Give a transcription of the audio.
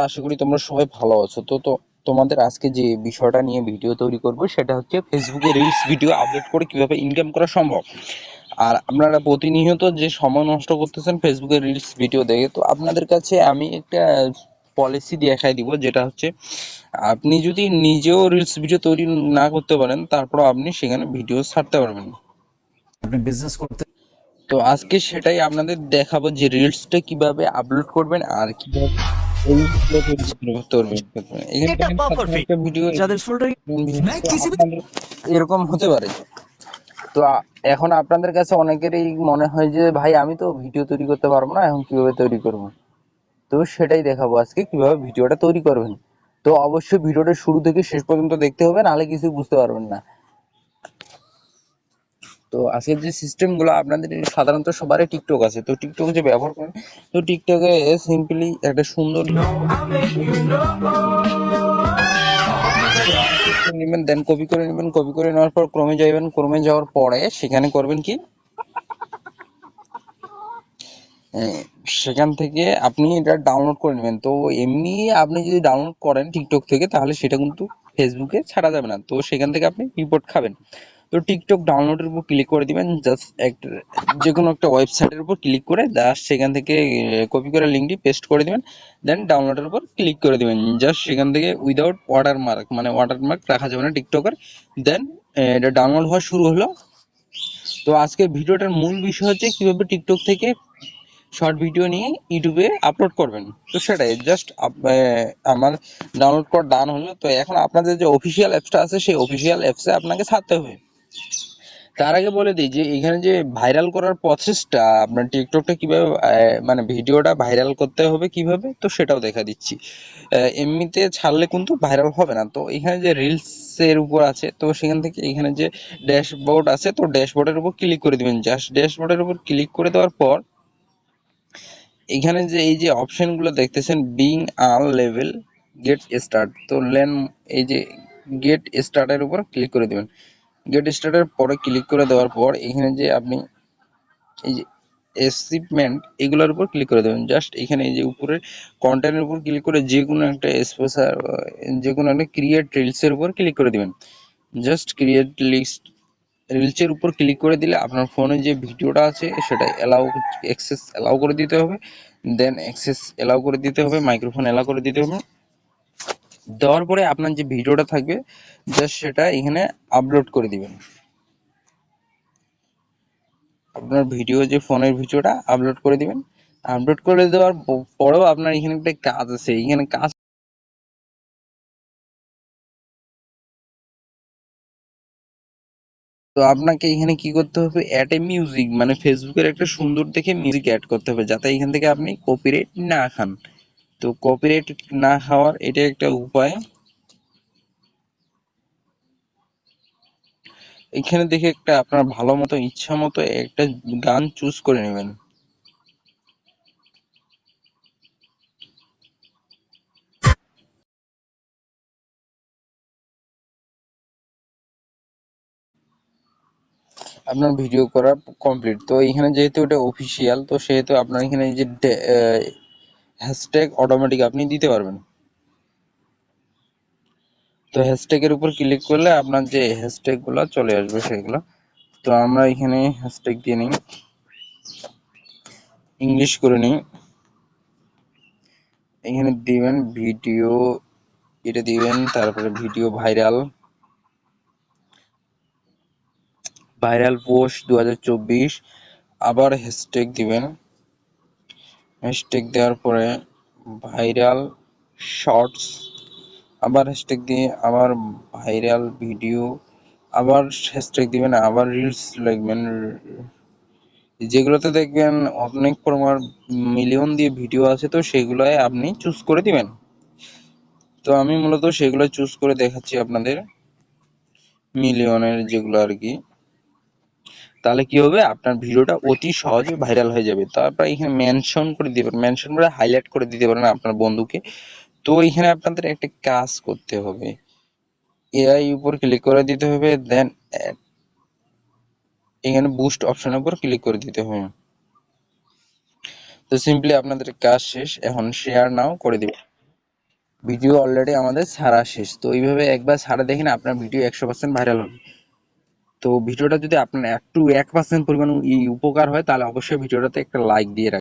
আশা করি তোমরা সবাই ভালো আছো। তো তো তোমাদের আজকে যে বিষয়টা নিয়ে ভিডিও তৈরি করব সেটা হচ্ছে ফেসবুকে রিলস ভিডিও আপলোড করে কীভাবে ইনকাম করা সম্ভব। আর আপনারা প্রতিনিয়ত যে সময় নষ্ট করতেছেন ফেসবুকে রিলস ভিডিও দেখে তো আপনাদের কাছে আমি একটা পলিসি দেখাই দিব যেটা হচ্ছে আপনি যদি নিজেও রিলস ভিডিও তৈরি না করতে পারেন তারপর আপনি সেখানে ভিডিও ছাড়তে পারবেন। আপনি বিজনেস করতে তো আজকে সেটাই আপনাদের দেখাবো যে রিলসটা কীভাবে আপলোড করবেন আর কীভাবে এরকম হতে পারে। তো এখন আপনাদের কাছে অনেকেরই মনে হয় যে ভাই আমি তো ভিডিও তৈরি করতে পারব না এখন কীভাবে তৈরি করব? তো সেটাই দেখাবো আজকে কীভাবে ভিডিওটা তৈরি করবেন। তো অবশ্যই ভিডিওটা শুরু থেকে শেষ পর্যন্ত দেখতে হবে নাহলে কিছু বুঝতে পারবেন না। তো আজকের যে সিস্টেমগুলো আপনাদের সাধারণত সবারই টিকটক আছে। তো টিকটক যে ব্যবহার করেন, তো টিকটকে সিম্পলি একটা সুন্দর নেবেন দেন কপি করে নেবেন কপি করে নেওয়ার পর, ক্রমে যাবেন ক্রমে যাওয়ার পরে সেখানে করবেন কি? সেখান থেকে আপনি এটা ডাউনলোড করে নেবেন। তো এমনি আপনি যদি ডাউনলোড করেন টিকটক থেকে, তাহলে সেটা কিন্তু ফেসবুকে ছাড়া যাবে না। তো সেখান থেকে আপনি রিপোর্ট খাবেন। তো টিকটক ডাউনলোডের উপর ক্লিক করে দিবেন জাস্ট একটা যে কোনো একটা ওয়েবসাইটের উপর ক্লিক করে জাস্ট সেখান থেকে কপি করে লিঙ্কটি পেস্ট করে দিবেন। দেন ডাউনলোডের উপর ক্লিক করে দিবেন। জাস্ট সেখান থেকে উইদাউট ওয়াটারমার্ক মানে ওয়াটারমার্ক রাখা যাবে না টিকটকের দেন এটা ডাউনলোড হওয়া শুরু হলো। তো আজকের ভিডিওটার মূল বিষয় হচ্ছে কীভাবে টিকটক থেকে শর্ট ভিডিও নিয়ে ইউটিউবে আপলোড করবেন। তো সেটাই জাস্ট আমার ডাউনলোড করা ডান হলো, তো এখন আপনাদের যে অফিসিয়াল অ্যাপসটা আছে, সেই অফিসিয়াল অ্যাপসে আপনাকে ছাড়তে হবে। তার আগে বলে দিই যে, এখানে যে ভাইরাল করার প্রসেসটা আপনার টিকটকটা কীভাবে মানে ভিডিওটা ভাইরাল করতে হবে কীভাবে, তো সেটাও দেখা দিচ্ছি। এমনিতে ছাড়লে কিন্তু ভাইরাল হবে না। তো এখানে যে রিলসের উপর আছে, তো সেখান থেকে এখানে যে ড্যাশবোর্ড আছে, তো ড্যাশবোর্ডের উপর ক্লিক করে দিবেন। জাস্ট ড্যাশবোর্ডের উপর ক্লিক করে দেওয়ার পর এখানে যে এই যে অপশনগুলো দেখতেছেন বিং আল লেভেল গেট স্টার্ট তো লেন এই যে গেট স্টার্টের উপর ক্লিক করে দিবেন। গেট স্টার্টের পরে ক্লিক করে দেওয়ার পর এখানে যে আপনি এই যে অ্যাচিভমেন্ট এগুলোর উপর ক্লিক করে দেবেন। জাস্ট এখানে এই যে উপরে কন্টেন্টের উপর ক্লিক করে যে কোনো একটা স্পেশাল যে কোনো একটা ক্রিয়েট রিলস এর উপর ক্লিক করে দিবেন। জাস্ট ক্রিয়েট লিস্ট রিলস এর উপর ক্লিক করে দিলে আপনার ফোনে যে ভিডিওটা আছে, সেটা এলাও অ্যাক্সেস এলাও করে দিতে হবে। দেন অ্যাক্সেস এলাও করে দিতে হবে মাইক্রোফোন এলাও করে দিতে হবে। দেওয়ার পরে আপনার যে ভিডিওটা থাকবে জাস্ট সেটা এখানে আপলোড করে দিবেন। আপনার ভিডিও যে ফোনের ভিডিওটা আপলোড করে দিবেন। আপলোড করে দেওয়ার পরেও আপনার এখানে একটা কাজ আছে। এখানে কাজ তো আপনাকে এখানে কি করতে হবে? অ্যাড এ মিউজিক মানে ফেসবুকের একটা সুন্দর দেখে মিউজিক অ্যাড করতে হবে, যাতে এখান থেকে আপনি কপিরাইট না খান। তো কপিরাইট না খাওয়ার এটা একটা উপায়। এখানে দেখে একটা আপনার ভালো মতো, ইচ্ছা মতো একটা গান চুজ করে নেবেন। আপনার ভিডিও করা কমপ্লিট তো এখানে যেহেতু এটা অফিসিয়াল তো সেহেতু আপনার এখানে এই যে হ্যাশট্যাগ অটোমেটিক আপনি দিতে পারবেন। তো হ্যাশট্যাগ এর উপর ক্লিক করলে আপনার যে হ্যাশট্যাগগুলা চলে আসবে সেগুলো। তো আমরা এখানে হ্যাশট্যাগ দিয়ে নিই। ইংলিশ করে নিই। এখানে দিবেন ভিডিও এটা দিবেন, তারপরে ভিডিও ভাইরাল ভাইরাল পোস্ট দু হাজার চব্বিশ, আবার হ্যাশট্যাগ দিবেন। হ্যাশট্যাগ দেওয়ার পরে ভাইরাল শর্টস আবার হ্যাশট্যাগ দিয়ে আবার ভাইরাল ভিডিও আবার হ্যাশট্যাগ দিবেন, আবার রিলস লিখবেন যেগুলোতে দেখবেন অনেক পরিমাণ মিলিয়ন দিয়ে ভিডিও আছে, তো সেগুলোয় আপনি চুজ করে দিবেন। তো আমি মূলত সেগুলো চুজ করে দেখাচ্ছি আপনাদের মিলিয়নের যেগুলো আর কি। তাহলে কি হবে? আপনার ভিডিওটা অতি সহজে ভাইরাল হয়ে যাবে। তারপর এখানে মেনশন করে দিবেন মেনশন করে হাইলাইট করে দিতে পারেন আপনার বন্ধুকে। তো এখানে আপনাদের একটা কাজ করতে হবে। এআই উপর ক্লিক করে দিতে হবে দেন এখানে বুস্ট অপশনের উপর ক্লিক করে দিতে হবে। তো সিম্পলি আপনাদের কাজ শেষ। এখন শেয়ার নাও করে দিবেন ভিডিও অলরেডি আমাদের ছাড়া শেষ। তো এইভাবে একবার ছাড়া দেখেন আপনার ভিডিও একশো পার্সেন্ট ভাইরাল হবে। তো ভিডিওটা যদি আপনার একটু এক পার্সেন্ট পরিমাণ উপকার হয়, তাহলে অবশ্যই ভিডিওটাতে একটা লাইক দিয়ে রাখবেন।